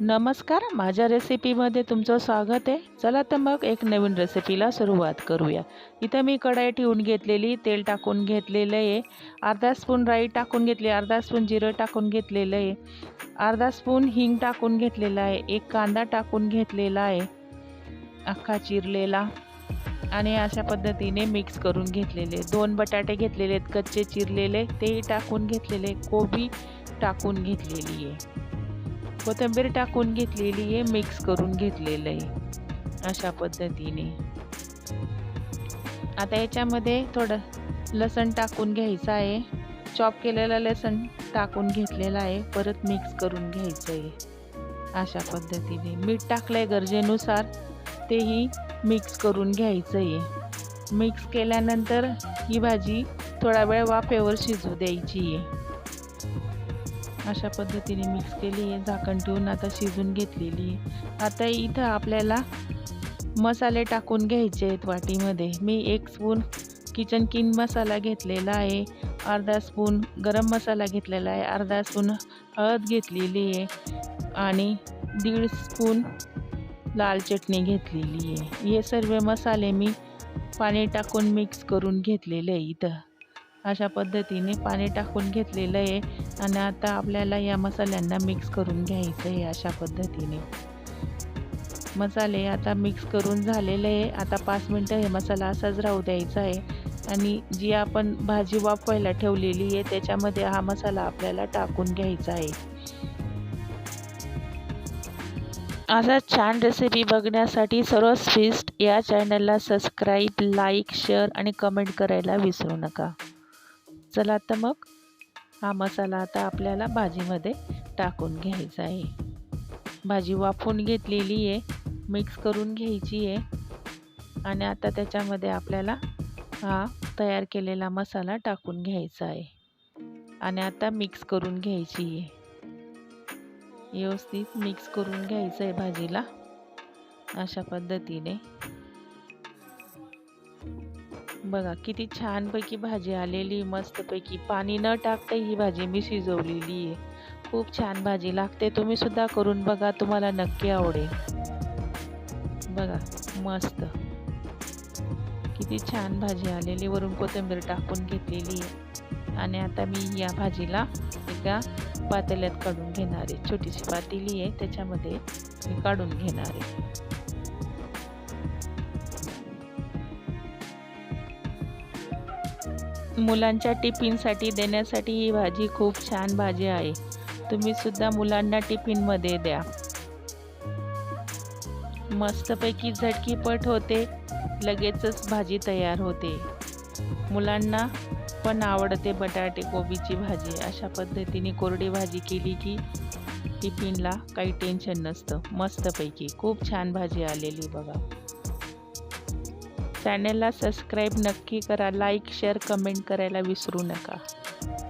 नमस्कार माझ्या रेसिपीमध्ये तुमचं स्वागत आहे. चला तर मग एक नवीन रेसिपीला सुरुवात करूया. इथं मी कढाई ठेवून घेतलेली तेल टाकून घेतलेलं आहे. अर्धा स्पून राई टाकून घेतली अर्धा स्पून जिरं टाकून घेतलेलं आहे. अर्धा स्पून हिंग टाकून घेतलेला आहे. एक कांदा टाकून घेतलेला आहे. अख्खा चिरलेला. आणि अशा पद्धतीने मिक्स करून घेतलेले. दोन बटाटे घेतलेले आहेत कच्चे चिरलेले तेही टाकून घेतलेले कोबी टाकून घेतलेली आहे. कोथिंबीर टाकून घेतलेली आहे मिक्स करून घेतलेलं आहे अशा पद्धतीने. आता याच्यामध्ये थोडं लसण टाकून घ्यायचं आहे. चॉप केलेलं लसण टाकून घेतलेलं आहे परत मिक्स करून घ्यायचं आहे अशा पद्धतीने. मीठ टाकलं आहे गरजेनुसार तेही मिक्स करून घ्यायचं आहे. मिक्स केल्यानंतर ही भाजी थोडा वेळ वाफेवर शिजू द्यायची आहे. अशा पद्धतीने मिक्स केली आहे झाकण ठेवून आता शिजून घेतलेली. आहे आता इथं आपल्याला मसाले टाकून घ्यायचे आहेत वाटीमध्ये. मी एक स्पून किचन किंग मसाला घेतलेला आहे. अर्धा स्पून गरम मसाला घेतलेला आहे. अर्धा स्पून हळद घेतलेली आहे. आणि दीड स्पून लाल चटणी घेतलेली आहे. हे सर्व मसाले मी पाणी टाकून मिक्स करून घेतलेले आहे इथं. अशा पद्धतीने पाणी टाकून घेतलेलं आहे आणि आता आपल्याला या मसाल्यांना मिक्स करून घ्यायचं आहे अशा पद्धतीने. मसाले आता मिक्स करून झालेले आहे. आता पाच मिनटं हे मसाला असाच राहू द्यायचा आहे. आणि जी आपण भाजी वाफवायला ठेवलेली आहे त्याच्यामध्ये हा मसाला आपल्याला टाकून घ्यायचा आहे. असा छान रेसिपी बघण्यासाठी सर्व स्विस्ट या चॅनलला सबस्क्राईब लाईक शेअर आणि कमेंट करायला विसरू नका. चला तर मग हा मसाला आता आपल्याला भाजीमध्ये टाकून घ्यायचा आहे. भाजी वाफून घेतलेली आहे मिक्स करून घ्यायची आहे. आणि आता त्याच्यामध्ये आपल्याला हा तयार केलेला मसाला टाकून घ्यायचा आहे. आणि आता मिक्स करून घ्यायची आहे. व्यवस्थित मिक्स करून घ्यायचं आहे भाजीला. अशा पद्धतीने. बघा किती छानपैकी भाजी आलेली मस्तपैकी. पाणी न टाकता ही भाजी मी शिजवलेली आहे. खूप छान भाजी लागते तुम्ही सुद्धा करून बघा तुम्हाला नक्की आवडेल. बघा मस्त. किती छान भाजी आलेली वरून कोथिंबीर टाकून घेतलेली आहे. आणि आता मी या भाजीला एका पातेल्यात काढून घेणार आहे. छोटीशी पातेली आहे त्याच्यामध्ये मी काढून घेणार आहे. मुलांच्या टिफिनसाठी देण्यासाठी ही भाजी खूप छान भाजी आहे. तुम्ही सुद्धा मुलांना टिफिनमध्ये द्या. मस्तपैकी झटकीपट होते. लगेचच भाजी तयार होते. मुलांना पण आवडते बटाटे कोबीची भाजी. अशा पद्धतीने कोरडी भाजी केली की टिफिनला काही टेन्शन नसतं. मस्तपैकी खूप छान भाजी आलेली बघा. चॅनेलला सबस्क्राईब नक्की करा. लाईक शेअर कमेंट करायला विसरू नका.